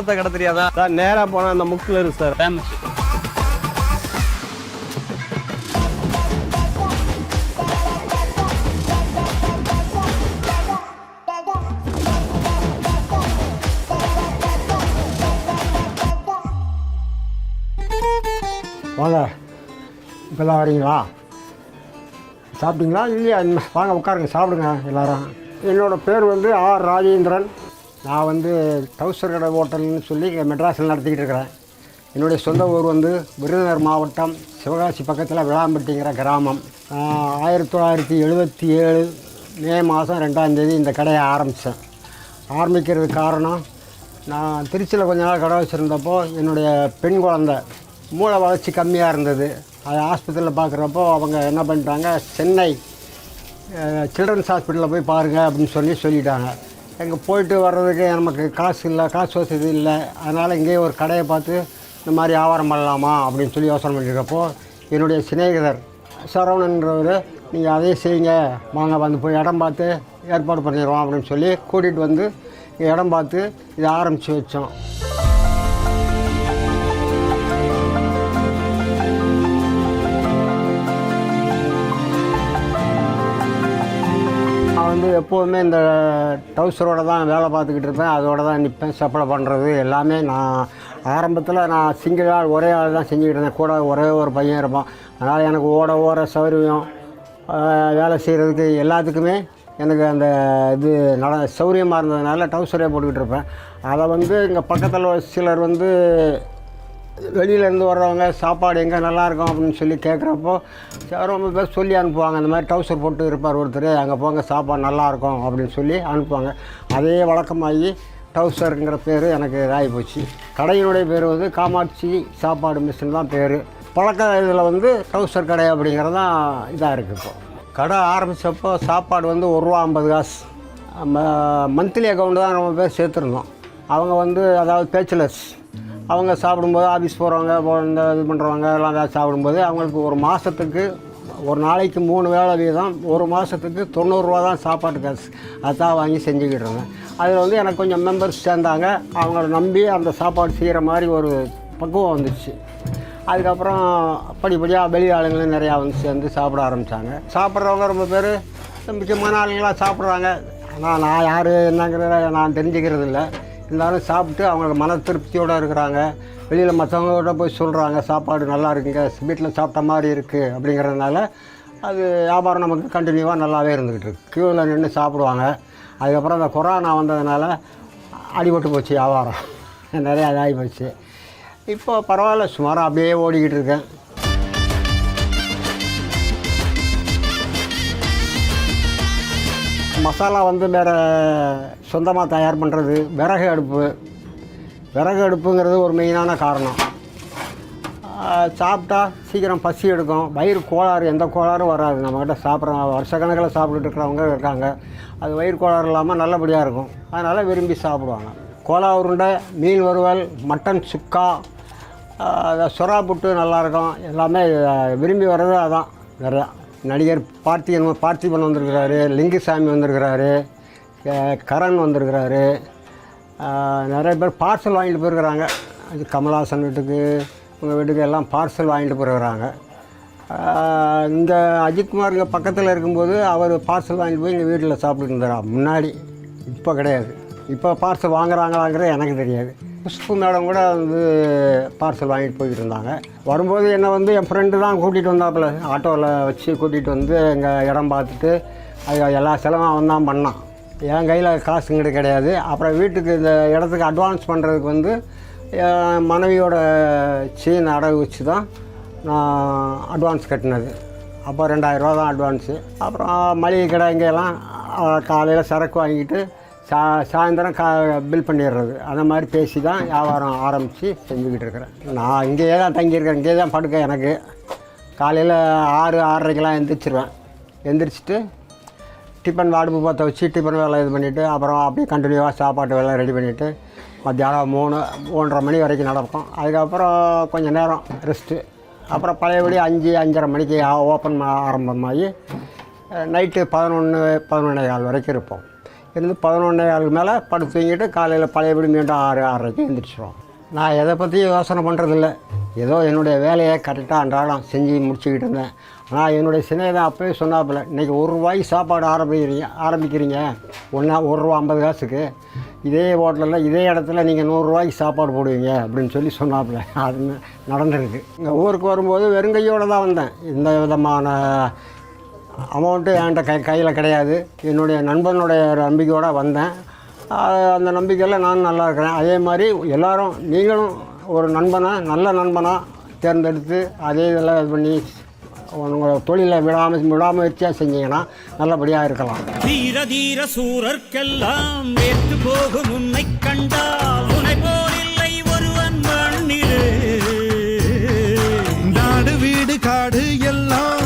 டவுசர் தத்த கடை தெரியாதா? சார் நேராக போனால் அந்த முக்கில் இருக்கு சார். ஃபேமஸ் வாங்க. வரீங்களா? சாப்பிட்டீங்களா? இல்லையா? வாங்க உட்காருங்க. சாப்பிடுங்க எல்லாரும். என்னோடய பேர் வந்து ஆர். ராஜேந்திரன். நான் வந்து டவுசர் கடை ஹோட்டல்னு சொல்லி இங்கே மெட்ராஸில் நடத்திக்கிட்டு இருக்கிறேன். என்னுடைய சொந்த ஊர் வந்து விருதுநகர் மாவட்டம் சிவகாசி பக்கத்தில் விளாம்பட்டிங்கிற கிராமம். ஆயிரத்தி தொள்ளாயிரத்தி எழுபத்தி ஏழு மே மாதம் ரெண்டாந்தேதி இந்த கடையை ஆரம்பித்தேன். ஆரம்பிக்கிறதுக்கு காரணம் நான் திருச்சியில் கொஞ்ச நாள் கடை வச்சுருந்தப்போ என்னுடைய பெண் குழந்தை மூளை வளர்ச்சி கம்மியாக இருந்தது. அதை ஆஸ்பத்திரியில் பார்க்குறப்போ அவங்க என்ன பண்ணிட்டாங்க சென்னை சில்ட்ரன்ஸ் ஹாஸ்பிட்டலில் போய் பாருங்கள் அப்படின்னு சொல்லி சொல்லிட்டாங்க. எங்கே போயிட்டு வர்றதுக்கு நமக்கு காசு இல்லை காசு வசதி இல்லை. அதனால் இங்கேயே ஒரு கடையை பார்த்து இந்த மாதிரி வியாபாரம் பண்ணலாமா அப்படின்னு சொல்லி யோசனை பண்ணியிருக்கப்போ என்னுடைய சிநேகிதர் சரவணன்றவர் நீங்கள் அதே செய்யுங்க. வாங்க வந்து போய் இடம் பார்த்து ஏற்பாடு பண்ணிடுவோம் அப்படின்னு சொல்லி கூட்டிகிட்டு வந்து இடம் பார்த்து இதை ஆரம்பித்து வச்சோம். எப்போவுமே எப்போதுமே இந்த டவுசரோட தான் வேலை பார்த்துக்கிட்டு இருப்பேன். அதோட தான் நிற்பேன் சப்ளை பண்ணுறது எல்லாமே நான் ஆரம்பத்தில் நான் சிங்கிள் ஆள் ஒரே ஆள் தான் செஞ்சுக்கிட்டு இருந்தேன். கூட ஒரே ஒரு பையன் இருப்பான். அதனால் எனக்கு ஓட ஓர சௌகரியம் வேலை செய்கிறதுக்கு எல்லாத்துக்குமே எனக்கு அந்த இது நட சௌரியமாக இருந்ததுனால டவுசரே போட்டுக்கிட்டு இருப்பேன். அதை வந்து இங்கே பக்கத்தில் சிலர் வந்து வெளியிலேருந்து வர்றவங்க சாப்பாடு எங்கே நல்லாயிருக்கும் அப்படின்னு சொல்லி கேட்குறப்போ ரொம்ப பேர் சொல்லி அனுப்புவாங்க. இந்த மாதிரி டவுசர் போட்டு இருப்பார் ஒருத்தர். அங்கே போங்க சாப்பாடு நல்லாயிருக்கும் அப்படின்னு சொல்லி அனுப்புவாங்க. அதே வழக்கமாகி டவுசருங்கிற பேர் எனக்கு இதாகி போச்சு கடையினுடைய பேர் வந்து காமாட்சி சாப்பாடு மிஷின் தான் பேர். பழக்க இதில் வந்து டவுசர் கடை அப்படிங்கிறது தான் இதாக இருக்குது இப்போ. கடை ஆரம்பித்தப்போ சாப்பாடு வந்து ஒரு ரூபா ஐம்பது காசு. மந்த்லி அக்கௌண்ட் தான் ரொம்ப பேர் சேர்த்துருந்தோம். அவங்க வந்து அதாவது பேச்சுலர்ஸ். அவங்க சாப்பிடும்போது ஆஃபீஸ் போகிறவங்க இந்த இது பண்ணுறவங்க எல்லாம் வேலை சாப்பிடும்போது அவங்களுக்கு ஒரு மாதத்துக்கு ஒரு நாளைக்கு மூணு வேலை வீதம் ஒரு மாதத்துக்கு தொண்ணூறுரூவா தான் சாப்பாட்டு காசு. அதான் வாங்கி செஞ்சுக்கிட்டுருங்க அதில் வந்து எனக்கு கொஞ்சம் மெம்பர்ஸ் சேர்ந்தாங்க. அவங்கள நம்பி அந்த சாப்பாடு செய்கிற மாதிரி ஒரு பக்குவம் வந்துச்சு. அதுக்கப்புறம் படிப்படியாக வெளி ஆளுங்களும் நிறையா வந்து சேர்ந்து சாப்பிட ஆரம்பித்தாங்க சாப்பிட்றவங்க ரொம்ப பேர் முக்கியமான ஆளுங்களாக சாப்பிட்றாங்க. ஆனால் நான் யார் என்னங்கிறத நான் தெரிஞ்சுக்கிறது இல்லை இருந்தாலும் சாப்பிட்டு அவங்களுக்கு மன திருப்தியோடு இருக்கிறாங்க. வெளியில் மற்றவங்களோட போய் சொல்கிறாங்க சாப்பாடு நல்லா இருக்குங்க வீட்டில் சாப்பிட்ட மாதிரி இருக்குது அப்படிங்கிறதுனால அது வியாபாரம் நமக்கு கண்டினியூவாக நல்லாவே இருந்துக்கிட்டு இருக்கு. க்யூவில் நின்று சாப்பிடுவாங்க. அதுக்கப்புறம் அந்த கொரோனா வந்ததுனால அடிபட்டு போச்சு வியாபாரம். நிறையா இதாகி போச்சு. இப்போ பரவாயில்ல சுமாராக அப்படியே ஓடிக்கிட்டு இருக்கேன். மசாலா வந்து வேறு சொந்தமாக தயார் பண்ணுறது விறகு அடுப்பு. விறகு அடுப்புங்கிறது ஒரு மெயினான காரணம். சாப்பிட்டா சீக்கிரம் பசி எடுக்கும். வயிறு கோளாறு எந்த கோளாறும் வராது. நம்மக்கிட்ட சாப்பிட்ற வருஷக்கணக்கில் சாப்பிட்டுட்டு இருக்கிறவங்க இருக்காங்க. அது வயிறு கோளாறு இல்லாமல் நல்லபடியாக இருக்கும். அதனால் விரும்பி சாப்பிடுவாங்க. கோலா உருண்டை மீன் வறுவல் மட்டன் சுக்கா சுறா புட்டு நல்லாயிருக்கும் எல்லாமே விரும்பி வர்றது அதான். நிறையா. நடிகர் பார்த்திபன் பார்த்திபன் வந்திருக்கிறாரு லிங்குசாமி வந்திருக்கிறாரு கரண் வந்திருக்கிறாரு. நிறைய பேர் பார்சல் வாங்கிட்டு போயிருக்கிறாங்க. அது கமல்ஹாசன் வீட்டுக்கு உங்கள் வீட்டுக்கு எல்லாம் பார்சல் வாங்கிட்டு போயிருக்கிறாங்க. இந்த அஜித்குமார் இங்கே பக்கத்தில் இருக்கும்போது அவர் பார்சல் வாங்கிட்டு போய் எங்கள் வீட்டில் சாப்பிட்டுட்டு இருந்தாரா? முன்னாடி இப்போ கிடையாது. இப்போ பார்சல் வாங்குறாங்களாங்கிறது எனக்கு தெரியாது. புஷ்பு மேடம் கூட வந்து பார்சல் வாங்கிட்டு போய்கிட்டு இருந்தாங்க. வரும்போது என்னை வந்து என் ஃப்ரெண்டு தான் கூட்டிகிட்டு வந்தாப்புல. ஆட்டோவில் வச்சு கூட்டிகிட்டு வந்து எங்கள் இடம் பார்த்துட்டு அது எல்லா செலவும் அவன் தான் பண்ணான். என் கையில் காசுங்கிறது கிடையாது. அப்புறம் வீட்டுக்கு இந்த இடத்துக்கு அட்வான்ஸ் பண்ணுறதுக்கு வந்து என் மனைவியோட சீன் அடகு வச்சு தான் நான் அட்வான்ஸ் கட்டினது. அப்போ ரெண்டாயிரரூவா தான் அட்வான்ஸு அப்புறம் மளிகை கடை இங்கெல்லாம் காலையில் சரக்கு வாங்கிட்டு சா சாயந்தரம் கா பில் பண்ணிடுறது. அந்த மாதிரி பேசி தான் வியாபாரம் ஆரம்பித்து செஞ்சுக்கிட்டு இருக்கிறேன். நான் இங்கேயே தான் தங்கியிருக்கேன். இங்கே தான் படுக்க எனக்கு. காலையில் ஆறு ஆறரைக்கெலாம் எந்திரிச்சிருவேன். எந்திரிச்சிட்டு டிஃபன் வாடுப்பு பார்த்த வச்சு டிஃபன் வேலை இது பண்ணிவிட்டு அப்புறம் அப்படியே கண்டினியூவாக சாப்பாட்டு வேலை ரெடி பண்ணிவிட்டு மத்தியானம் மூணு மூன்றரை மணி வரைக்கும் நடக்கும். அதுக்கப்புறம் கொஞ்சம் நேரம் ரெஸ்ட்டு அப்புறம் பழையபடி அஞ்சு அஞ்சரை மணிக்கு ஓப்பன் ஆரம்பமாகி நைட்டு பதினொன்று பதினொன்றே கால் வரைக்கும் இருப்போம். இருந்து பதினொன்னே ஆளுக்கு மேலே படுத்து தூங்கிட்டு காலையில் பழையபடி மீண்டும் ஆறு ஆறரைக்கு எழுந்திரிச்சிடும் நான் எதை பற்றியும் யோசனை பண்ணுறதில்ல ஏதோ என்னுடைய வேலையை கரெக்டாக அன்றாடம் செஞ்சு முடிச்சுக்கிட்டு இருந்தேன். ஆனால் என்னுடைய சினையதான் அப்போயே சொன்னாப்புல இன்றைக்கி ஒரு ரூபாய்க்கு சாப்பாடு ஆரம்பிக்கிறீங்க ஆரம்பிக்கிறீங்க. ஒன்றா ஒரு ரூபா ஐம்பது காசுக்கு. இதே ஹோட்டலில் இதே இடத்துல நீங்கள் நூறுரூவாய்க்கு சாப்பாடு போடுவீங்க அப்படின்னு சொல்லி சொன்னாப்புல. அது நடந்திருக்கு. இங்கே ஊருக்கு வரும்போது வெறுங்கையோடு தான் வந்தேன். இந்த விதமான அமௌண்ட்டு என்கிட்ட கை கையில் கிடையாது. என்னுடைய நண்பனுடைய ஒரு நம்பிக்கையோடு வந்தேன். அந்த நம்பிக்கையில் நான் நல்லா இருக்கிறேன். அதே மாதிரி எல்லோரும் நீங்களும் ஒரு நண்பனை நல்ல நண்பனாக தேர்ந்தெடுத்து அதே இதெல்லாம் இது பண்ணி உங்கள் தொழிலை விடாம விடாமுயற்சியாக செஞ்சீங்கன்னா நல்லபடியாக இருக்கலாம். தீர தீர சூரர்க்கெல்லாம் வேற்று போகும் உன்னை கண்டால் உன்னை போலில்லை ஒருவன் நாடு வீடு காடு எல்லாம்